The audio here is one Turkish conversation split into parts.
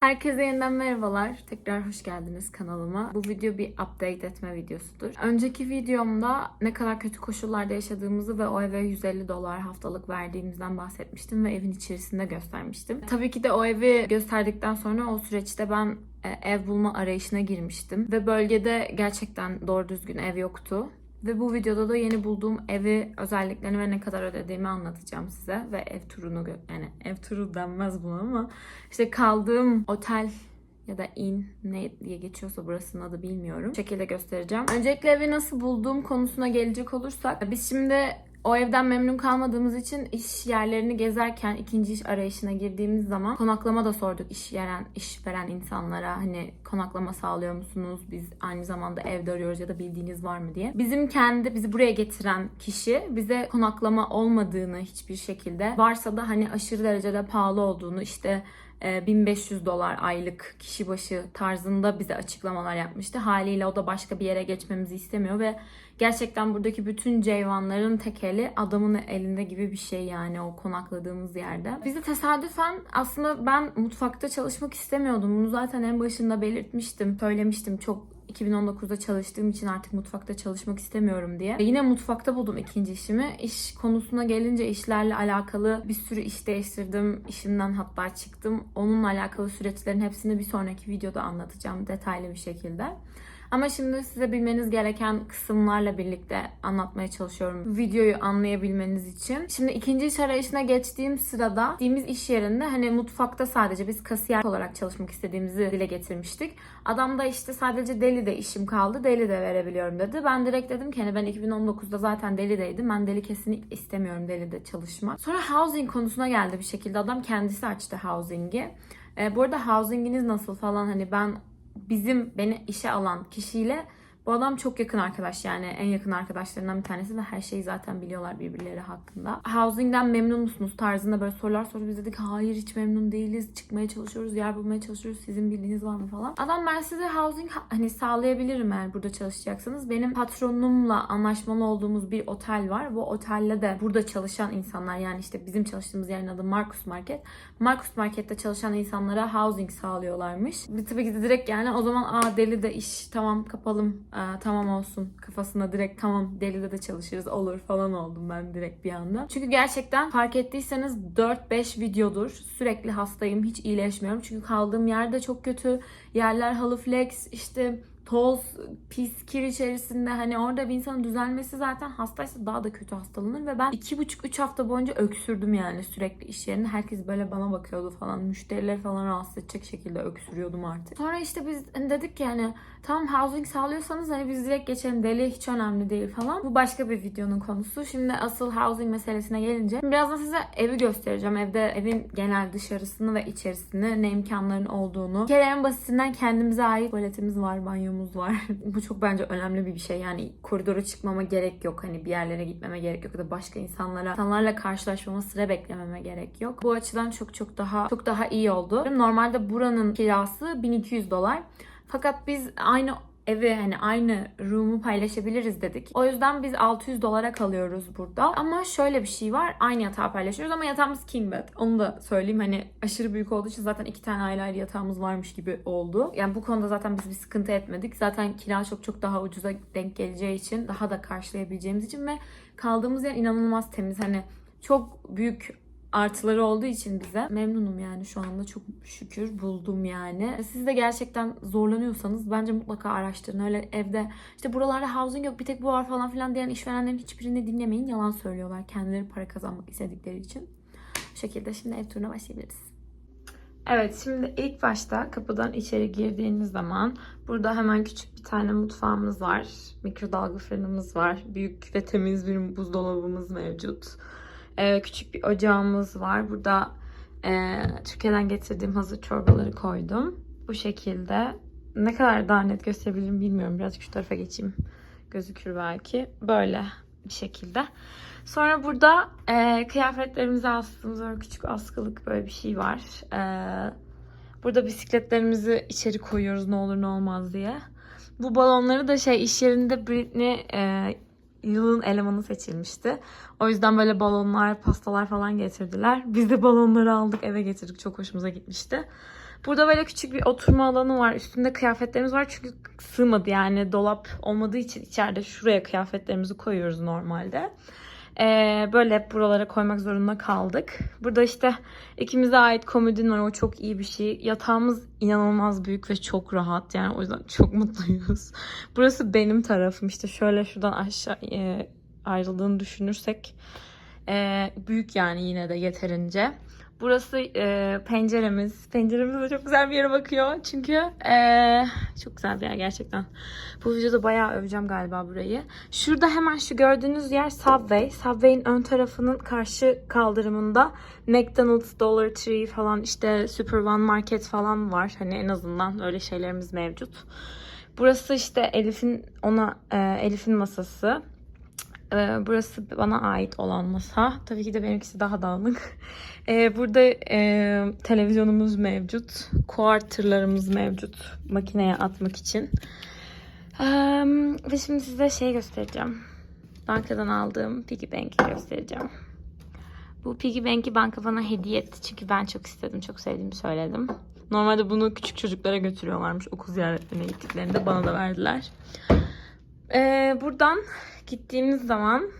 Herkese yeniden merhabalar. Tekrar hoş geldiniz kanalıma. Bu video bir update etme videosudur. Önceki videomda ne kadar kötü koşullarda yaşadığımızı ve o eve 150 dolar haftalık verdiğimizden bahsetmiştim ve evin içerisinde göstermiştim. Tabii ki de o evi gösterdikten sonra o süreçte ben e, ev bulma arayışına girmiştim ve bölgede gerçekten doğru düzgün ev yoktu. Ve bu videoda da yeni bulduğum evi, özelliklerini ve ne kadar ödediğimi anlatacağım size. Ve ev turunu, yani ev turu denmez buna ama işte kaldığım otel ya da in ne diye geçiyorsa burasının adı bilmiyorum. Bu şekilde göstereceğim. Öncelikle evi nasıl bulduğum konusuna gelecek olursak biz şimdi o evden memnun kalmadığımız için iş yerlerini gezerken ikinci iş arayışına girdiğimiz zaman konaklama da sorduk iş veren iş veren insanlara hani konaklama sağlıyor musunuz? Biz aynı zamanda evde arıyoruz ya da bildiğiniz var mı diye. Bizim kendi bizi buraya getiren kişi bize konaklama olmadığını hiçbir şekilde varsa da hani aşırı derecede pahalı olduğunu işte 1500 dolar aylık kişi başı tarzında bize açıklamalar yapmıştı. Haliyle o da başka bir yere geçmemizi istemiyor ve gerçekten buradaki bütün ceyvanların tekeli adamın elinde gibi bir şey yani o konakladığımız yerde. Bizi tesadüfen aslında ben mutfakta çalışmak istemiyordum. Bunu zaten en başında belirtmiştim, söylemiştim çok 2019'da çalıştığım için artık mutfakta çalışmak istemiyorum diye. Yine mutfakta buldum ikinci işimi. İş konusuna gelince işlerle alakalı bir sürü iş değiştirdim. İşimden hatta çıktım. Onunla alakalı süreçlerin hepsini bir sonraki videoda anlatacağım detaylı bir şekilde. Ama şimdi size bilmeniz gereken kısımlarla birlikte anlatmaya çalışıyorum videoyu anlayabilmeniz için. Şimdi ikinci iş arayışına geçtiğim sırada gittiğimiz iş yerinde hani mutfakta sadece biz kasiyer olarak çalışmak istediğimizi dile getirmiştik. Adam da işte sadece Deli'de işim kaldı. Deli'de verebiliyorum dedi. Ben direkt dedim ki hani ben 2019'da zaten Deli'deydim. Ben Deli kesinlikle istemiyorum Deli'de çalışmak. Sonra housing konusuna geldi bir şekilde. Adam kendisi açtı housing'i. E, bu arada housing'iniz nasıl falan hani ben bizim beni işe alan kişiyle bu adam çok yakın arkadaş yani en yakın arkadaşlarından bir tanesi ve her şeyi zaten biliyorlar birbirleri hakkında. Housing'den memnun musunuz tarzında böyle sorular sorup biz dedik hayır hiç memnun değiliz. Çıkmaya çalışıyoruz, yer bulmaya çalışıyoruz. Sizin bildiğiniz var mı falan. Adam ben size housing ha- hani sağlayabilirim eğer burada çalışacaksanız. Benim patronumla anlaşmalı olduğumuz bir otel var. Bu otelle de burada çalışan insanlar yani işte bizim çalıştığımız yerin adı Marcus Market. Marcus Market'te çalışan insanlara housing sağlıyorlarmış. Bir tabii ki direkt yani o zaman aa deli de iş tamam kapalım tamam olsun kafasında direkt tamam delide de çalışırız olur falan oldum ben direkt bir anda. Çünkü gerçekten fark ettiyseniz 4-5 videodur sürekli hastayım hiç iyileşmiyorum. Çünkü kaldığım yerde çok kötü yerler halı flex işte toz, pis, kir içerisinde hani orada bir insanın düzelmesi zaten hastaysa daha da kötü hastalanır ve ben iki buçuk üç hafta boyunca öksürdüm yani sürekli iş yerinde. Herkes böyle bana bakıyordu falan. Müşterileri falan rahatsız edecek şekilde öksürüyordum artık. Sonra işte biz hani dedik ki hani tamam housing sağlıyorsanız hani biz direkt geçelim deli hiç önemli değil falan. Bu başka bir videonun konusu. Şimdi asıl housing meselesine gelince birazdan size evi göstereceğim. Evde evin genel dışarısını ve içerisini ne imkanların olduğunu. Bir kere en basitinden kendimize ait tuvaletimiz var, banyomuz var. Bu çok bence önemli bir şey. Yani koridora çıkmama gerek yok. Hani bir yerlere gitmeme gerek yok ya da başka insanlara insanlarla karşılaşmama sıra beklememe gerek yok. Bu açıdan çok çok daha çok daha iyi oldu. Normalde buranın kirası 1200 dolar. Fakat biz aynı evi hani aynı room'u paylaşabiliriz dedik. O yüzden biz 600 dolara kalıyoruz burada. Ama şöyle bir şey var. Aynı yatağı paylaşıyoruz ama yatağımız king bed. Onu da söyleyeyim. Hani aşırı büyük olduğu için zaten iki tane ayrı ayrı yatağımız varmış gibi oldu. Yani bu konuda zaten biz bir sıkıntı etmedik. Zaten kira çok çok daha ucuza denk geleceği için daha da karşılayabileceğimiz için ve kaldığımız yer inanılmaz temiz. Hani çok büyük artıları olduğu için bize memnunum yani şu anda çok şükür buldum yani. Siz de gerçekten zorlanıyorsanız bence mutlaka araştırın. Öyle evde işte buralarda housing yok bir tek bu var falan filan diyen işverenlerin hiçbirini dinlemeyin. Yalan söylüyorlar kendileri para kazanmak istedikleri için. Bu şekilde şimdi ev turuna başlayabiliriz. Evet şimdi ilk başta kapıdan içeri girdiğiniz zaman burada hemen küçük bir tane mutfağımız var. Mikrodalga fırınımız var. Büyük ve temiz bir buzdolabımız mevcut. Ee, küçük bir ocağımız var. Burada e, Türkiye'den getirdiğim hazır çorbaları koydum. Bu şekilde. Ne kadar daha net gösterebilirim bilmiyorum. Birazcık şu tarafa geçeyim. Gözükür belki. Böyle bir şekilde. Sonra burada e, kıyafetlerimizi astığımız böyle küçük askılık böyle bir şey var. E, burada bisikletlerimizi içeri koyuyoruz ne olur ne olmaz diye. Bu balonları da şey iş yerinde Britney e, yılın elemanı seçilmişti. O yüzden böyle balonlar, pastalar falan getirdiler. Biz de balonları aldık eve getirdik. Çok hoşumuza gitmişti. Burada böyle küçük bir oturma alanı var. Üstünde kıyafetlerimiz var çünkü sığmadı yani dolap olmadığı için içeride şuraya kıyafetlerimizi koyuyoruz normalde. Ee, böyle hep buralara koymak zorunda kaldık. Burada işte ikimize ait komodin var. O çok iyi bir şey. Yatağımız inanılmaz büyük ve çok rahat. Yani o yüzden çok mutluyuz. Burası benim tarafım. İşte şöyle şuradan aşağı e, ayrıldığını düşünürsek e, büyük yani yine de yeterince. Burası e, penceremiz. Penceremiz çok güzel bir yere bakıyor. Çünkü e, çok güzel bir yer gerçekten. Bu videoda bayağı öveceğim galiba burayı. Şurada hemen şu gördüğünüz yer Subway. Subway'in ön tarafının karşı kaldırımında McDonald's, Dollar Tree falan işte Super One Market falan var. Hani en azından öyle şeylerimiz mevcut. Burası işte Elif'in ona e, Elif'in masası. Ee, Burası bana ait olan masa. Tabii ki de benimkisi daha dağınık. Ee, Burada e, televizyonumuz mevcut. Quarterlarımız mevcut. Makineye atmak için. Ee, Ve şimdi size şey göstereceğim. Bankadan aldığım piggy bank'i göstereceğim. Bu piggy bank'i banka bana hediye etti. Çünkü ben çok istedim, çok sevdiğimi söyledim. Normalde bunu küçük çocuklara götürüyorlarmış okul ziyaretlerine gittiklerinde bana da verdiler. Ee, buradan gittiğimiz zaman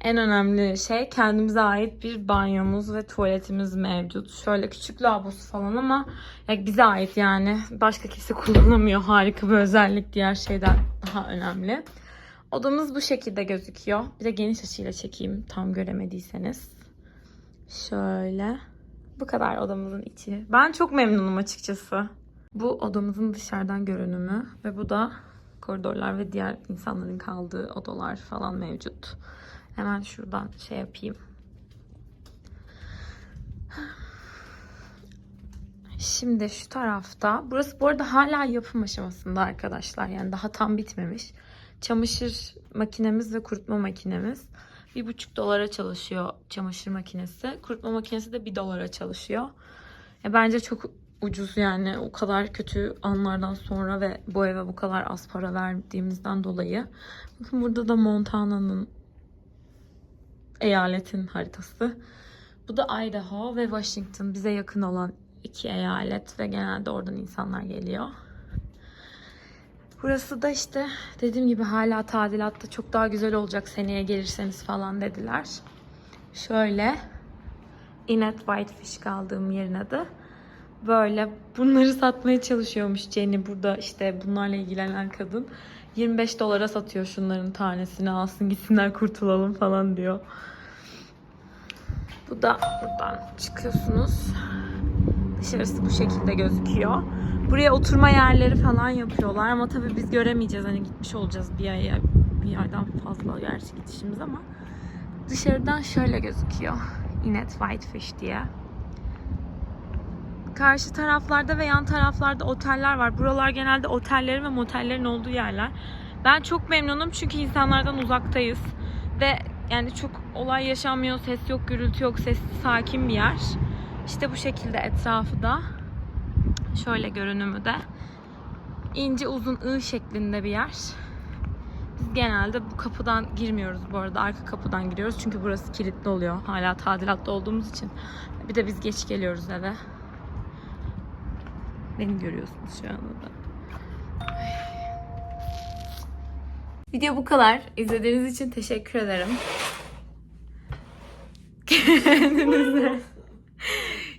en önemli şey kendimize ait bir banyomuz ve tuvaletimiz mevcut. Şöyle küçük lavabosu falan ama ya bize ait yani. Başka kimse kullanamıyor. Harika bir özellik diğer şeyden daha önemli. Odamız bu şekilde gözüküyor. Bir de geniş açıyla çekeyim tam göremediyseniz. Şöyle. Bu kadar odamızın içi. Ben çok memnunum açıkçası. Bu odamızın dışarıdan görünümü ve bu da koridorlar ve diğer insanların kaldığı odalar falan mevcut. Hemen şuradan şey yapayım. Şimdi şu tarafta, burası bu arada hala yapım aşamasında arkadaşlar. Yani daha tam bitmemiş. Çamaşır makinemiz ve kurutma makinemiz. Bir buçuk dolara çalışıyor çamaşır makinesi. Kurutma makinesi de bir dolara çalışıyor. Ya bence çok ucuz yani o kadar kötü anlardan sonra ve bu eve bu kadar az para verdiğimizden dolayı. Bakın burada da Montana'nın eyaletin haritası. Bu da Idaho ve Washington bize yakın olan iki eyalet ve genelde oradan insanlar geliyor. Burası da işte dediğim gibi hala tadilatta çok daha güzel olacak seneye gelirseniz falan dediler. Şöyle Inet Whitefish kaldığım yerin adı böyle bunları satmaya çalışıyormuş Jenny burada işte bunlarla ilgilenen kadın. 25 dolara satıyor şunların tanesini alsın gitsinler kurtulalım falan diyor. Bu da buradan çıkıyorsunuz. Dışarısı bu şekilde gözüküyor. Buraya oturma yerleri falan yapıyorlar ama tabii biz göremeyeceğiz. Hani gitmiş olacağız bir aya bir aydan fazla gerçi gidişimiz ama dışarıdan şöyle gözüküyor. Inet Whitefish diye. Karşı taraflarda ve yan taraflarda oteller var. Buralar genelde otellerin ve motellerin olduğu yerler. Ben çok memnunum çünkü insanlardan uzaktayız. Ve yani çok olay yaşanmıyor, ses yok, gürültü yok, sessiz, sakin bir yer. İşte bu şekilde etrafı da. Şöyle görünümü de. İnce uzun I şeklinde bir yer. Biz genelde bu kapıdan girmiyoruz bu arada. Arka kapıdan giriyoruz. Çünkü burası kilitli oluyor. Hala tadilatta olduğumuz için. Bir de biz geç geliyoruz eve. Beni görüyorsunuz şu anda da. Video bu kadar. İzlediğiniz için teşekkür ederim. Kendinize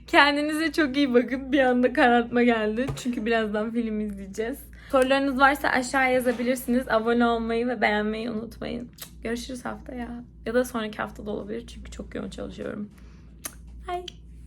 Kendinize çok iyi bakın. Bir anda karartma geldi. Çünkü birazdan film izleyeceğiz. Sorularınız varsa aşağıya yazabilirsiniz. Abone olmayı ve beğenmeyi unutmayın. Görüşürüz haftaya. Ya da sonraki hafta da olabilir. Çünkü çok yoğun çalışıyorum. Bye.